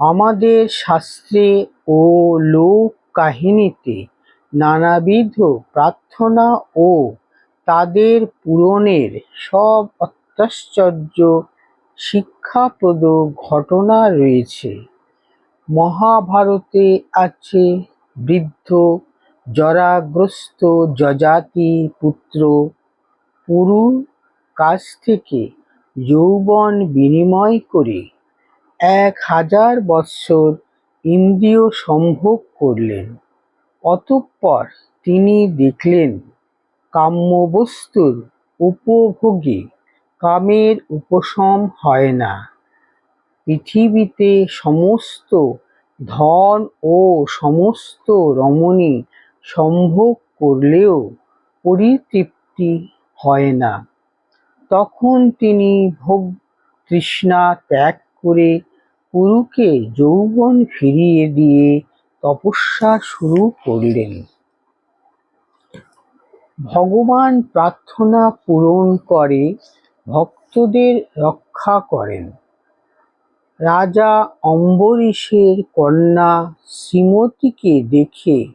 আমাদের শাস্ত্রে ও লোক কাহিনীতে নানাবিধ প্রার্থনা ও তাদের পূরণের সব অত্যাশ্চর্য শিক্ষাপ্রদ ঘটনা রয়েছে। মহাভারতে আছে বৃদ্ধ, জরাগ্রস্ত যজাতি পুত্র, পুরুর কাছ থেকে যৌবন বিনিময় করে এক হাজার বৎসর ইন্দ্রিয় সম্ভোগ করলেন। অতঃপর তিনি দেখলেন কাম্যবস্তুর উপভোগে কামের উপশম হয় না। পৃথিবীতে সমস্ত ধন ও সমস্ত রমণী সম্ভোগ করলেও পরিতৃপ্তি হয় না। তখন তিনি ভোগ তৃষ্ণা ত্যাগ করে পুরুকে যৌবন ফিরিয়ে দিয়ে তপস্যা শুরু করলেন। ভগবান প্রার্থনা পূরণ করে, ভক্তদের রক্ষা করেন। রাজা অম্বরীশের কন্যা শ্রীমতীকে দেখে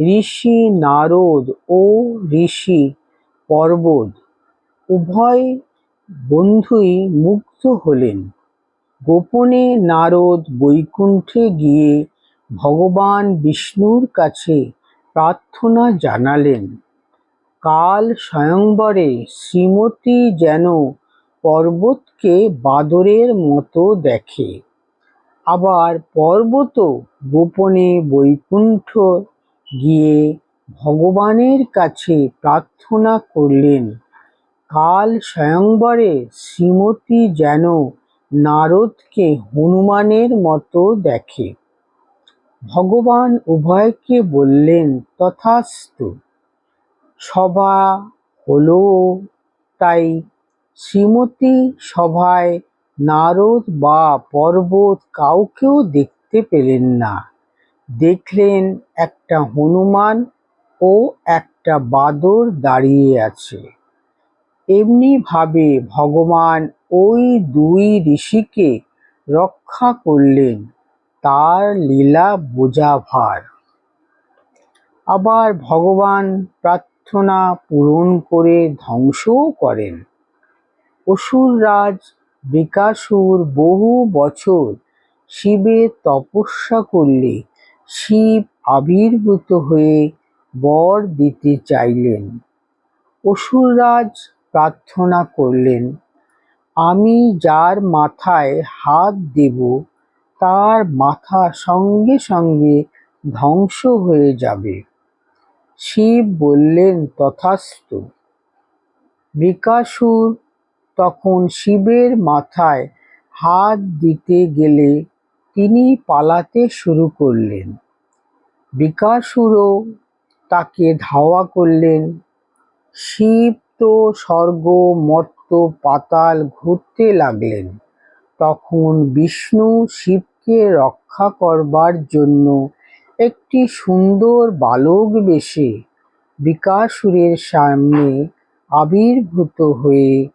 ঋষি নারদ ও ঋষি পর্বত উভয় বন্ধুই মুগ্ধ হলেন। গোপনে নারদ বৈকুণ্ঠে গিয়ে ভগবান বিষ্ণুর কাছে প্রার্থনা জানালেন, কাল স্বয়ংবরে শ্রীমতী যেন পর্বতকে বাদরের মতো দেখে। আবার পর্বতও গোপনে বৈকুণ্ঠ গিয়ে ভগবানের কাছে প্রার্থনা করলেন, কাল স্বয়ংবরে শ্রীমতী যেন নারদকে হনুমানের মতো দেখে। ভগবান উভয়কে বললেন, তথাস্তু। সভা হলও তাই শ্রীমতী সভায় নারদ বা পর্বত কাউকেও দেখতে পেলেন না। দেখলেন একটা হনুমান ও একটা বাদর দাঁড়িয়ে আছে। এমনি ভাবে ভগবান ওই দুই ঋষিকে রক্ষা করলেন তার লীলা বোঝা ভার। আবার ভগবান প্রার্থনা পূরণ করে ধ্বংসও করেন। অসুররাজ বিকাশুর বহু বছর শিবের তপস্যা করলে শিব আবির্ভূত হয়ে বর দিতে চাইলেন। অসুররাজ প্রার্থনা করলেন, আমি যার মাথায় হাত দেব, তার মাথা সঙ্গে সঙ্গে ধ্বংস হয়ে যাবে। শিব বললেন তথাস্তু। বিকাশুর তখন শিবের মাথায় হাত দিতে গেলে তিনি পালাতে শুরু করলেন। বিকাশুরও তাকে ধাওয়া করলেন। শিব তো স্বর্গ মর্ত্য পাতাল ঘুরতে লাগলেন। তখন বিষ্ণু শিবকে রক্ষা করবার জন্য একটি সুন্দর বালক বেশে বিকাশুরের সামনে আবির্ভূত হয়ে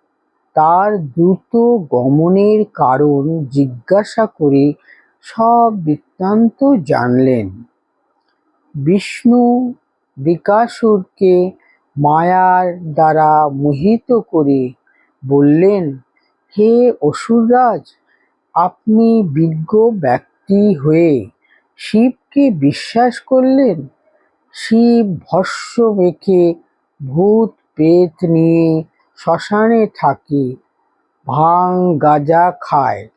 তার দ্রুত গমনের কারণ জিজ্ঞাসা করে সব বৃত্তান্ত জানলেন। বিষ্ণু বিকাশুরকে মায়ার দ্বারা মোহিত করে বললেন, হে অসুররাজ, আপনি বিজ্ঞ ব্যক্তি হয়ে শিবকে বিশ্বাস করলেন। শিব ভস্ম মেখে ভূত প্রেত নিয়ে শ্মশানে থাকে, ভাং গাজা খায়।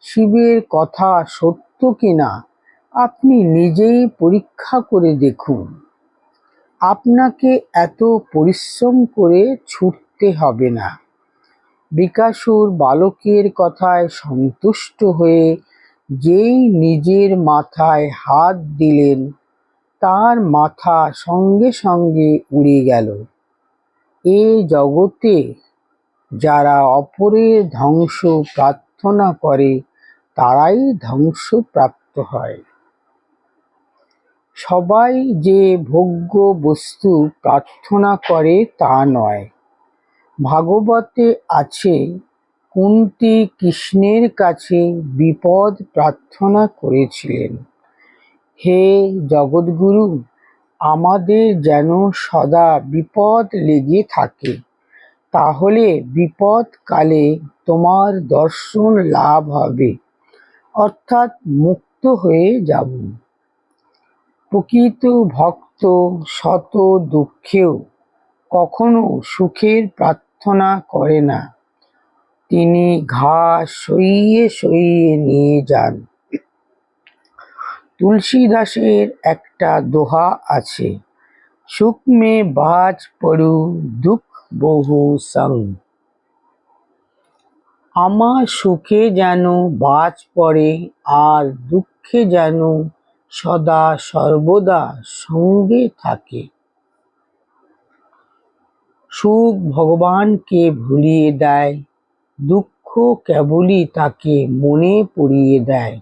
শিবের কথা সত্য কিনা আপনি নিজেই পরীক্ষা করে দেখুন। আপনাকে এত পরিশ্রম করে ছুটতে হবে না। বৃকাসুর বালকের কথায় সন্তুষ্ট হয়ে যেই নিজের মাথায় হাত দিলেন, তার মাথা সঙ্গে সঙ্গে উড়ে গেল। এ জগতে যারা অপরের ধ্বংস প্রার্থনা করে, তারাই ধ্বংসপ্রাপ্ত হয়। সবাই যে ভোগ্য বস্তু প্রার্থনা করে তা নয়। ভাগবতে আছে, কুন্তি কৃষ্ণের কাছে বিপদ প্রার্থনা করেছিলেন। হে জগৎগুরু আমাদের যেন সদা বিপদ লেগে থাকে, তাহলে বিপদকালে তোমার দর্শন লাভ হবে, অর্থাৎ মুক্ত হয়ে যাব। প্রকৃত ভক্ত শত দুঃখেও কখনো সুখের প্রার্থনা করে না। তিনি ঘাস সইয়ে সইয়ে নিয়ে যান। তুলসীদাসের একটা দোহা আছে সুখ মে বাজ পড়ু দুঃখ বহু সং। আমার সুখে যেন বাজ পড়ে, আর দুঃখে যেন সদা সর্বদা সঙ্গে থাকে। সুখ ভগবানকে ভুলিয়ে দেয় দুঃখ কেবলই তাকে মনে পড়িয়ে দেয়।